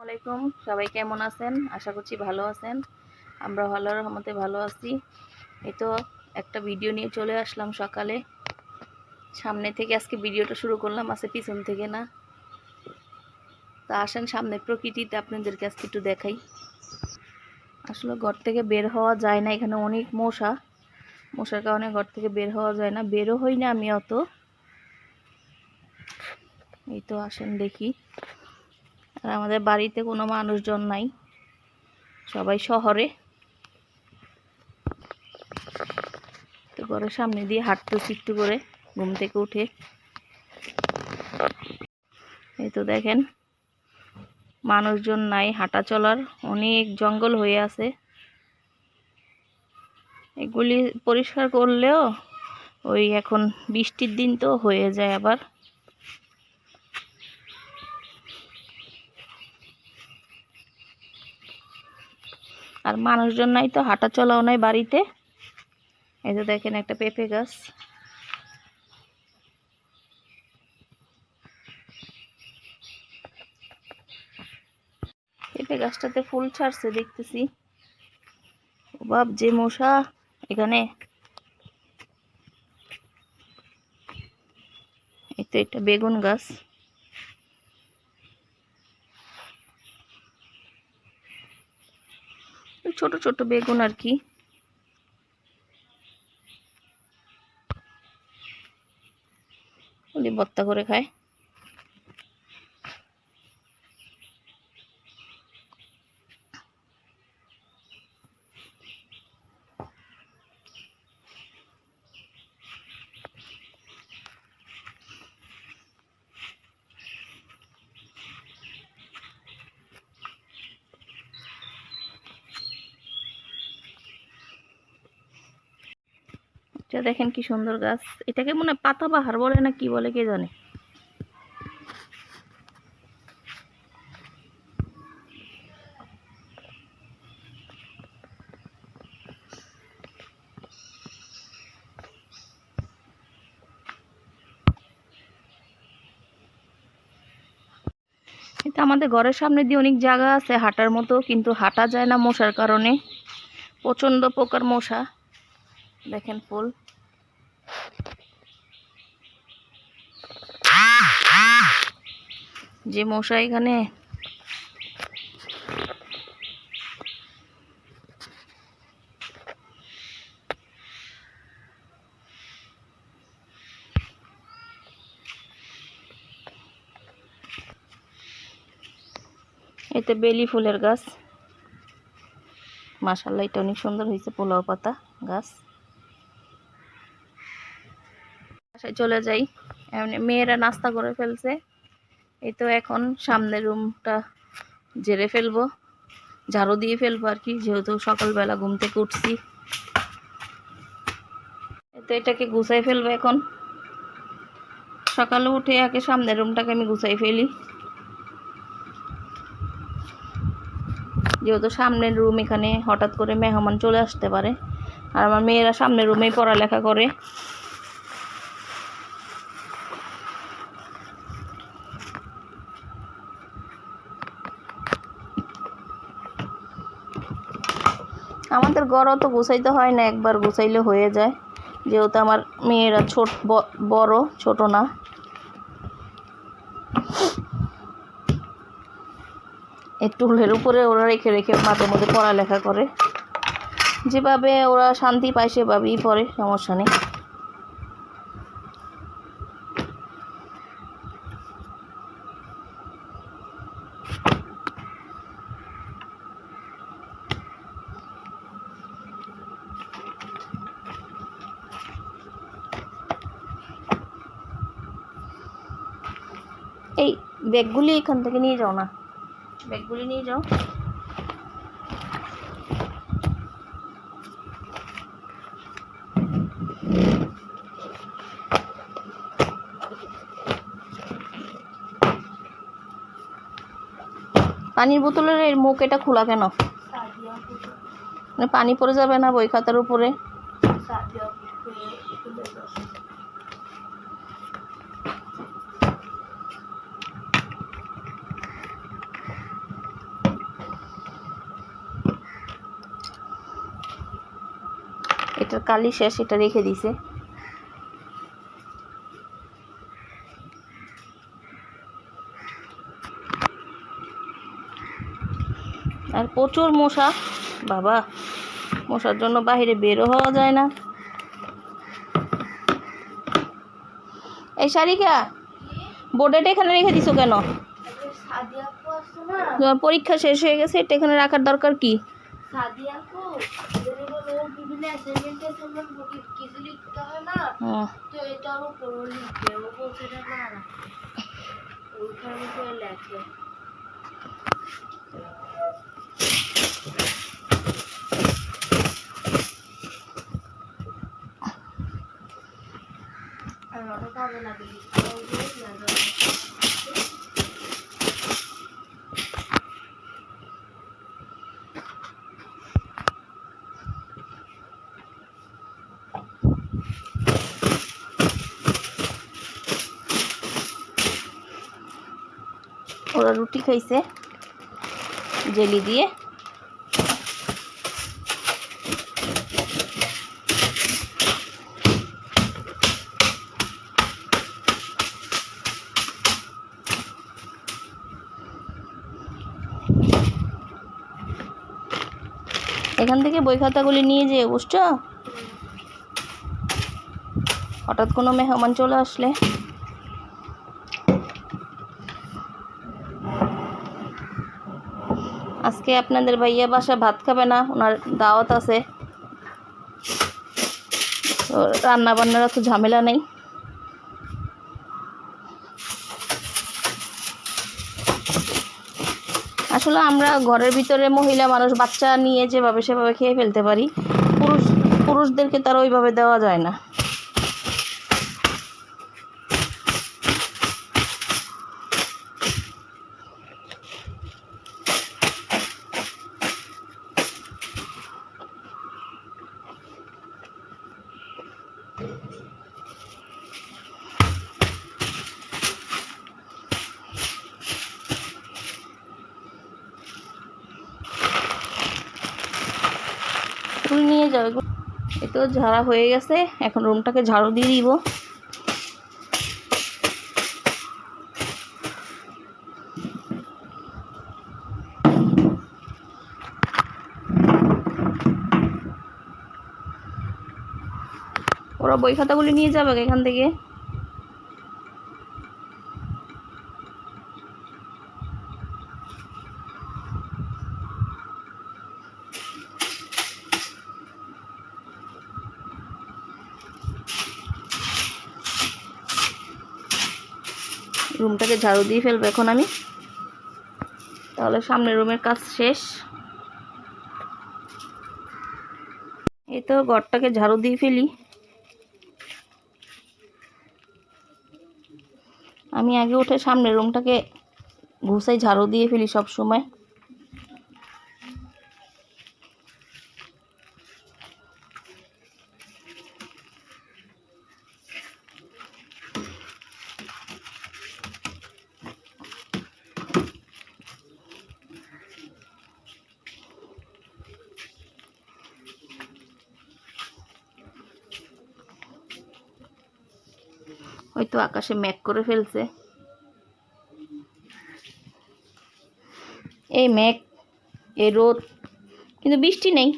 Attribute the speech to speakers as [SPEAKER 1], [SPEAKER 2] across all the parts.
[SPEAKER 1] আলাইকুম সবাই কেমন আছেন? আশা করছি ভালো আছেন। আমরা আল্লাহর রহমতে ভালো আছি। এই তো একটা ভিডিও নিয়ে চলে আসলাম সকালে। সামনে থেকে আজকে ভিডিওটা শুরু করলাম, আছে পিছন থেকে না। তা আসেন সামনে প্রকৃতিতে আপনাদেরকে আজকে একটু দেখাই। আসলে ঘর থেকে বের হওয়া যায় না, এখানে অনেক মশা। মশার কারণে ঘর থেকে বের হওয়া যায় না। বেরও হই না আমি অত। এই তো আসেন দেখি। আর আমাদের বাড়িতে কোনো মানুষজন নাই। সবাই শহরে। তো ঘরের সামনে দিয়ে হাঁটতেছি একটু করে, ঘুম থেকে উঠে। এই তো দেখেন, মানুষজন নাই, হাঁটা চলার অনেক জঙ্গল হয়ে আছে। এগুলি পরিষ্কার করলেও ওই এখন বৃষ্টির দিন তো হয়ে যায় আবার। আর মানুষজন নাই তো হাঁটা চলাও নাই বাড়িতে। এই যে দেখেন একটা পেঁপে গাছ। পেঁপে গাছটাতে ফুল ছাড়ছে, দেখতেছি। বাপ যে মশা, এখানে। এই তো একটা বেগুন গাছ। ছোট ছোট বেগুন আর কি। বত্তা করে খায়। এটা দেখেন কি সুন্দর গাছ। এটাকে মনে হয় পাতাবাহার বলে না কি বলে কে জানে? এটা আমাদের ঘরের সামনে দিয়ে অনেক জায়গা আছে, হাঁটার মতো, কিন্তু হাঁটা যায় না মশার কারণে। প্রচণ্ড প্রকার মশা। দেখেন ফুল। যে মশা এখানে। এতে বেলি ফুলের গাছ। মাশাল্লাহ এটা অনেক সুন্দর হয়েছে, পোলাও পাতা গাছ। বাসায় চলে যাই। মেয়েরা নাস্তা করে ফেলছে। এই তো এখন সামনের রুমটা জেরে ফেলব। ঝাড়ু দিয়ে ফেলব আর কি, যেহেতু সকালবেলা ঘুম থেকে উঠছি। তো এটাকে গুছাই ফেলব এখন। সকালে উঠে আগে সামনের রুমটাকে আমি গুছাই ফেলি। যেহেতু সামনের রুম এখানে হঠাৎ করে মেহমান চলে আসতে পারে, আর আমার মেয়েরা সামনের রুমেই পড়ালেখা করে। আমাদের গড় অত গুছাইতে হয় না, একবার গুছাইলে হয়ে যায়। যেহেতু আমার মেয়েরা ছোট বড়, ছোট না। একটু টুলের উপরে ওরা রেখে রেখে মাঝে মধ্যে পড়ালেখা করে। যেভাবে ওরা শান্তি পায় সেভাবেই পড়ে, সমস্যা নেই। এই ব্যাগগুলি এখান থেকে নিয়ে যাও না। ব্যাগগুলি নিয়ে যাও। পানির বোতলের এর মুখ এটা খোলা কেন? মানে পানি পড়ে যাবে না বই খাতার উপরে? এটার কালি শেষ এটা রেখে দিছে। আর প্রচুর মশা বাবা। মশার জন্য বাইরে বেরো হওয়া যায় না। এই শারিকা বোর্ডেটা এখানে রেখে দিছো কেন? পরীক্ষা শেষ হয়ে গেছে এটা এখানে রাখার দরকার কি?
[SPEAKER 2] লেখে আর ওটা কাজে লাগে লিখতে হবে, লাগে।
[SPEAKER 1] খাইছে। জেলি দিয়ে। এখান থেকে বই খাতাগুলি নিয়ে যেয়ে বুঝছ? হঠাৎ কোনো মেহমান চলে আসলে। আজকে আপনাদের ভাইয়া বাসা ভাত খাবে না, ওনার দাওয়াত আছে। তো রান্না বান্নার তো ঝামেলা নেই। আসলে আমরা ঘরের ভিতরে মহিলা মানুষ, বাচ্চা নিয়ে যেভাবে সেভাবে খেয়ে ফেলতে পারি, পুরুষ পুরুষদেরকে তার ওইভাবে দেওয়া যায় না ফুল নিয়ে এগুলো এই তো ঝাড়া হয়ে গেছে, এখন রুমটাকে ঝাড়ু দিয়ে দিব। ওরা বই খাতাগুলি নিয়ে যাবে এখান থেকে। রুমটাকে ঝাড়ু দিয়ে ফেলব এখন আমি। তাহলে সামনের রুমের কাজ শেষ। এই তো ঘরটাকে ঝাড়ু দিয়ে ফেলি। আমি আগে উঠে সামনের রুমটাকে ঘুষাই ঝাড়ু দিয়ে ফেলি সব সময়। ওই তো আকাশে মেঘ করে ফেলছে। এই মেঘ এই রোদ, কিন্তু বৃষ্টি নেই।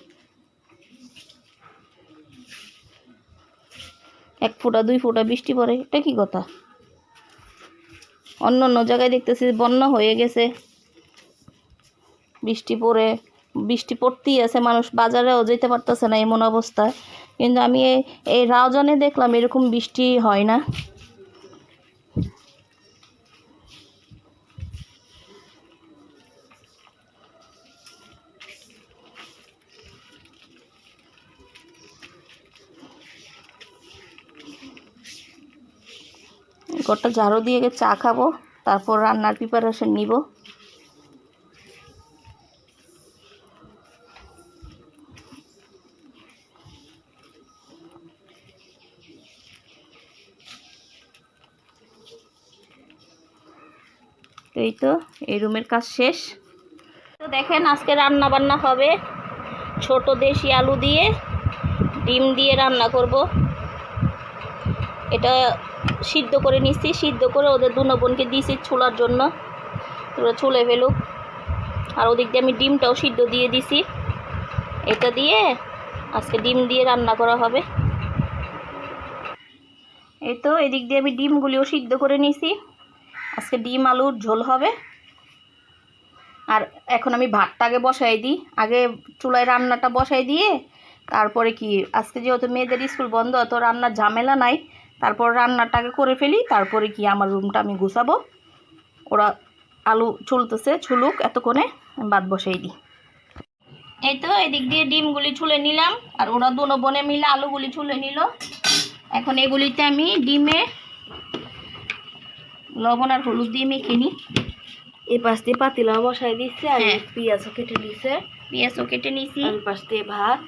[SPEAKER 1] এক ফোঁটা, দুই ফোঁটা বৃষ্টি পড়ে, এটা কি কথা? অন্য অন্য জায়গায় দেখতেছি বন্যা হয়ে গেছে। বৃষ্টি পড়ে, বৃষ্টি পড়তেই আছে, মানুষ বাজারেও যেতে পারতেছে না এমন অবস্থা। কিন্তু আমি এই রাউজানে দেখলাম এরকম বৃষ্টি হয় না। ঘরটা ঝাড়ু দিয়ে চা খাব, তারপর রান্নার প্রিপারেশন নিব। এই তো, এই রুমের কাজ শেষ। তো দেখেন আজকে রান্না বান্না হবে। ছোট দেশি আলু দিয়ে, ডিম দিয়ে রান্না করব। এটা সিদ্ধ করে নিচ্ছি, সিদ্ধ করে ওদের দু বোনকে দিয়েছি ছোলার জন্য। ওরা ছুলে ফেলুক। আর ওদিক দিয়ে আমি ডিমটাও সিদ্ধ দিয়ে দিছি। এটা দিয়ে আজকে ডিম দিয়ে রান্না করা হবে। এই তো এদিক দিয়ে আমি ডিমগুলিও সিদ্ধ করে নিয়েছি আজকে ডিম আলুর ঝোল হবে। আর এখন আমি ভাতটা আগে বসাই দিই। আগে চুলায় রান্নাটা বসাই দিয়ে তারপরে কি, আজকে যেহেতু মেয়েদের স্কুল বন্ধ, তো রান্নার ঝামেলা নাই। তারপর রান্নাটাকে করে ফেলি তারপরে কি আমার রুমটা আমি গুছাবো। ওরা আলু চুলতেছে ছুলুক এতক্ষণে আমি ভাত বসাই দিই। এই তো এদিক দিয়ে ডিমগুলি ছুলে নিলাম আর ওরা দুনো বোনে মিলে আলুগুলি ছুলে নিল। এখন এগুলিতে আমি ডিমে লবণ আর হলুদ দিয়ে মেখে নিই।
[SPEAKER 2] এই পাশ দিয়ে পাতিলা বসাই দিচ্ছে আর
[SPEAKER 1] হ্যাঁ।
[SPEAKER 2] পেঁয়াজও কেটে দিছে
[SPEAKER 1] পেঁয়াজও কেটে নিছি।
[SPEAKER 2] আর পাশ দিয়ে ভাত।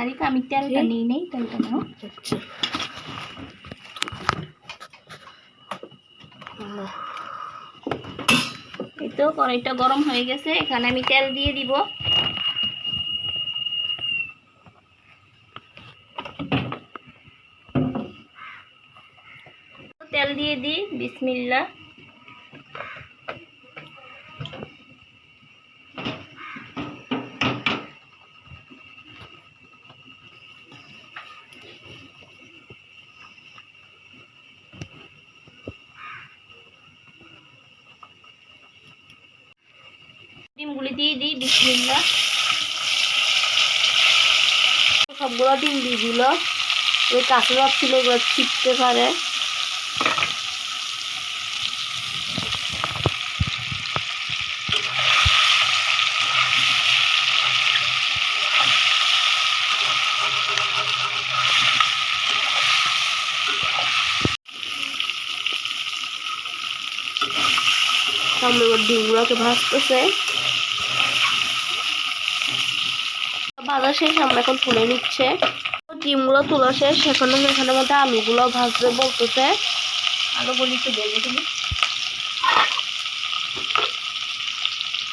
[SPEAKER 1] শাড়িতে আমি তেলটা নিই নেই তেলটা নাও।
[SPEAKER 2] আচ্ছা।
[SPEAKER 1] এই তো কড়াইটা গরম হয়ে গেছে এখানে আমি তেল দিয়ে দিব। তেল দিয়ে দিই বিসমিল্লা ডিমগুলি দিয়ে দিই বিসমিল্লা
[SPEAKER 2] সবগুলো ডিম দিয়ে দিল। ওই কাঁচা ছিল ছিটতে পারে। ডিমগুলোকে ভাজতেছে। ভাজা শেষ, আমরা এখন তুলে নিচ্ছে। ডিমগুলো তোলা শেষ, এখন এখানের মধ্যে আলুগুলো ভাজতে বলতেছে।
[SPEAKER 1] আলুগুলি একটু বেজে ফেলি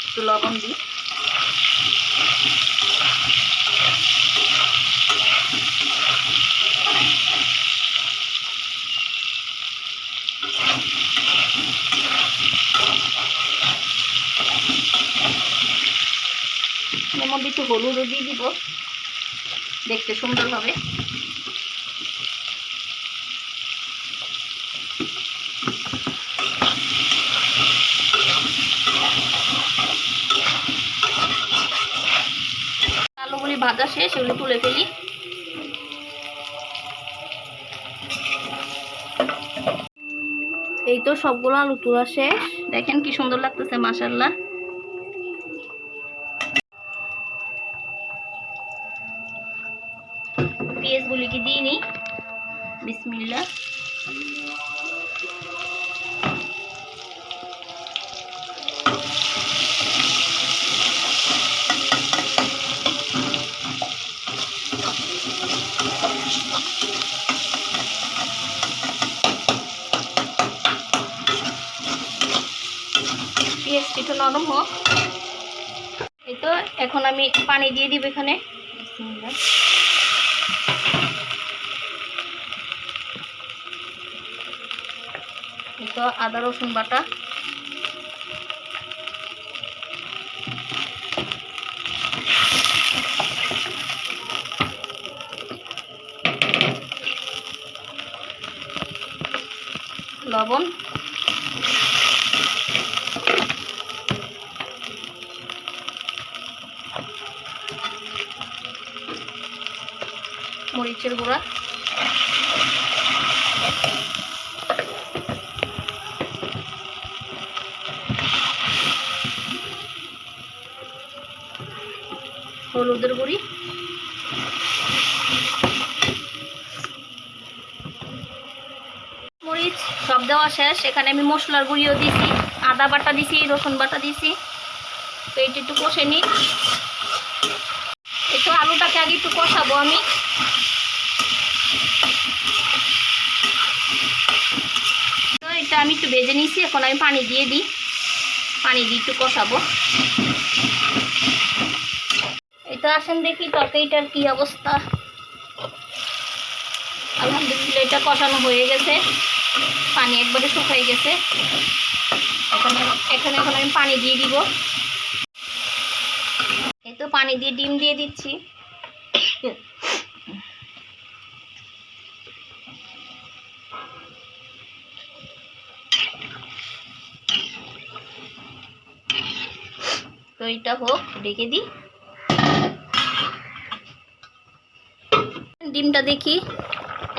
[SPEAKER 1] একটু লবণ দিই। এর মধ্যে একটু হলুদও দিয়ে দিব। দেখতে সুন্দর হবে। আলুগুলি ভাজা শেষ, এগুলি তুলে ফেলি।
[SPEAKER 2] এই তো সবগুলো আলু তোলা শেষ।
[SPEAKER 1] দেখেন কি সুন্দর লাগতেছে মাশাল্লাহ দিয়ে নিই বিসমিল্লা একটু নরম হোক। এই তো এখন আমি পানি দিয়ে দিব এখানে। বিসমিল্লাহ। এই তো আদা রসুন বাটা লবণ মরিচের গুঁড়া হলুদের গুঁড়ি। মরিচ, সব দেওয়া শেষ। এখানে আমি মশলার গুঁড়িও দিছি, আদা বাটা দিছি, রসুন বাটা দিছি। তো এইটা একটু কষে নিই। একটু আলুটাকে আগে একটু কষাবো আমি। তো এটা আমি একটু ভেজে নিয়েছি এখন আমি পানি দিয়ে দিই। পানি দিয়ে একটু কষাবো। তো আসেন দেখি তরকারিটার কি অবস্থা। আলহামদুলিল্লাহ, এটা কষানো হয়ে গেছে। পানি একবারে শুকাই গেছে। এখানে এখানে এখন আমি পানি দিয়ে দিব। এই তো পানি দিয়ে ডিম দিয়ে দিচ্ছি। তো এটা হোক, ঢেকে দিই। ডিমটা দেখি।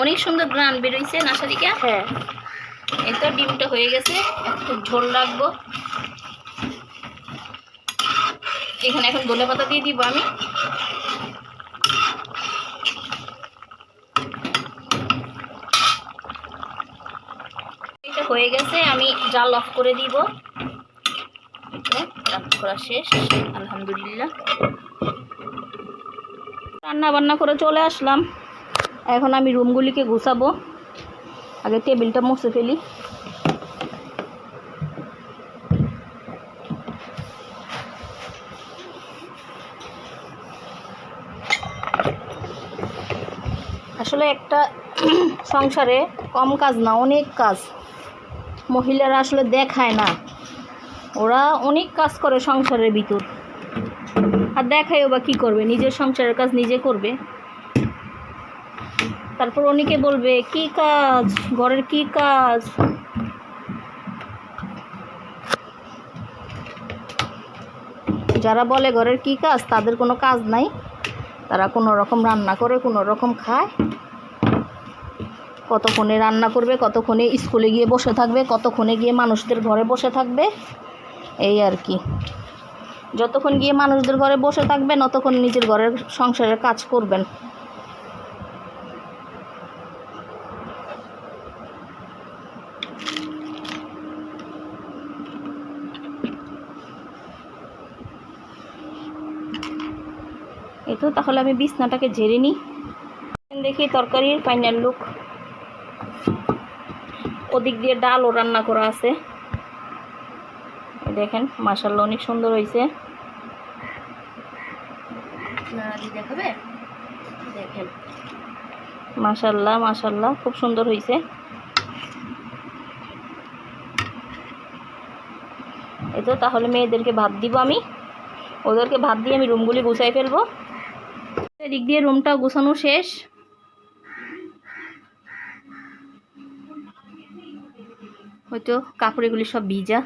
[SPEAKER 1] অনেক সুন্দর গ্রান বেরোইছে নাসারিকা।
[SPEAKER 2] হ্যাঁ।
[SPEAKER 1] এই তো ডিমটা হয়ে গেছে একটু ঝোল রাখব। এখানে এখন ধনে পাতা দিয়ে দিব আমি। এটা হয়ে গেছে আমি জাল অফ করে দিব। করা শেষ আলহামদুলিল্লাহ। রান্না বান্না করে চলে আসলাম। এখন আমি রুমগুলিকে গুছাবো। আগে টেবিলটা মুছে ফেলি। আসলে একটা সংসারে কম কাজ না, অনেক কাজ। মহিলারা আসলে দেখায় না। ওরা অনেক কাজ করে সংসারের ভিতর। আর দেখায়ও বা কী করবে, নিজের সংসারের কাজ নিজে করবে। তারপর অনেকে বলবে, কি কাজ? ঘরের কি কাজ? যারা বলে ঘরের কি কাজ, তাদের কোনো কাজ নাই। তারা কোনো রকম রান্না করে, কোনো রকম খায়। কতক্ষণে রান্না করবে, কতক্ষণে স্কুলে গিয়ে বসে থাকবে, কতক্ষণে গিয়ে মানুষদের ঘরে বসে থাকবে, এই আর কি। যতক্ষণ গিয়ে মানুষদের ঘরে বসে থাকবেন, ততক্ষণ নিজের ঘরের সংসারের কাজ করবেন। এই তো, তাহলে আমি বিছনাটাকে ঝেড়ে নিই। দেখি তরকারির ফাইনাল লুক ওদিক দিয়ে ডালও রান্না করা আছে। দেখেন মাসাল্লা অনেক সুন্দর হয়েছে মাসাল্লাহ মাসাল্লাহ খুব সুন্দর হয়েছে এই তো, তাহলে মেয়েদেরকে ভাত দিব আমি। ওদেরকে ভাত দিয়ে আমি রুমগুলি গুছাই ফেলব। এদিক দিয়ে রুমটা গুছানো শেষ। হয়তো কাপড়গুলি সব ভিজা।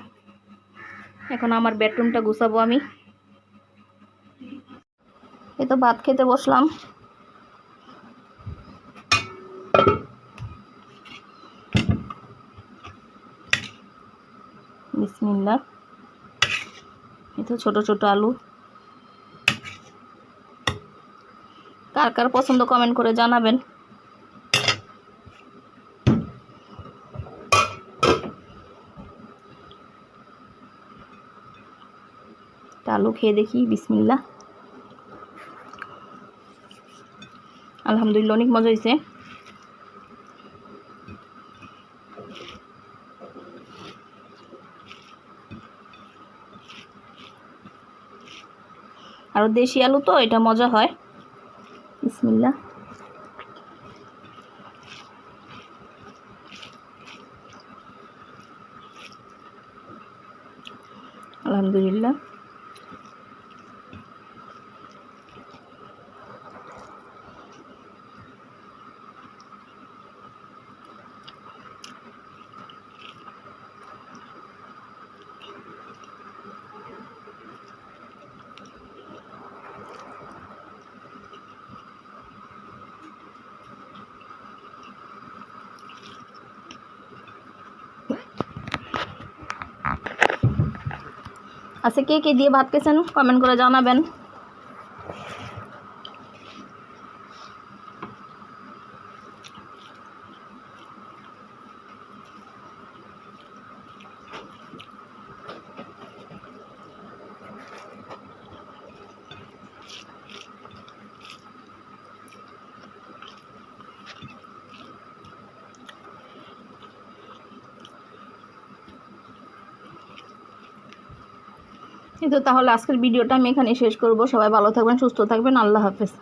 [SPEAKER 1] এখন আমার বেডরুমটা গুছাবো আমি। এই তো ভাত খেতে বসলাম। বিসমিল্লা এই তো ছোটো ছোটো আলু। কার কার পছন্দ কমেন্ট করে জানাবেন। আলু খেয়ে দেখি বিসমিল্লা আলহামদুলিল্লাহ, অনেক মজা হয়েছে আর দেশি আলু তো, এটা মজা হয়। বিসমিল্লা আলহামদুলিল্লাহ। আচ্ছা কে কে দিয়ে ভাত খেয়েছেন কমেন্ট করে জানাবেন তাহলে আজকের ভিডিওটা আমি এখানে শেষ করব। সবাই ভালো থাকবেন সুস্থ থাকবেন। আল্লাহ হাফেজ।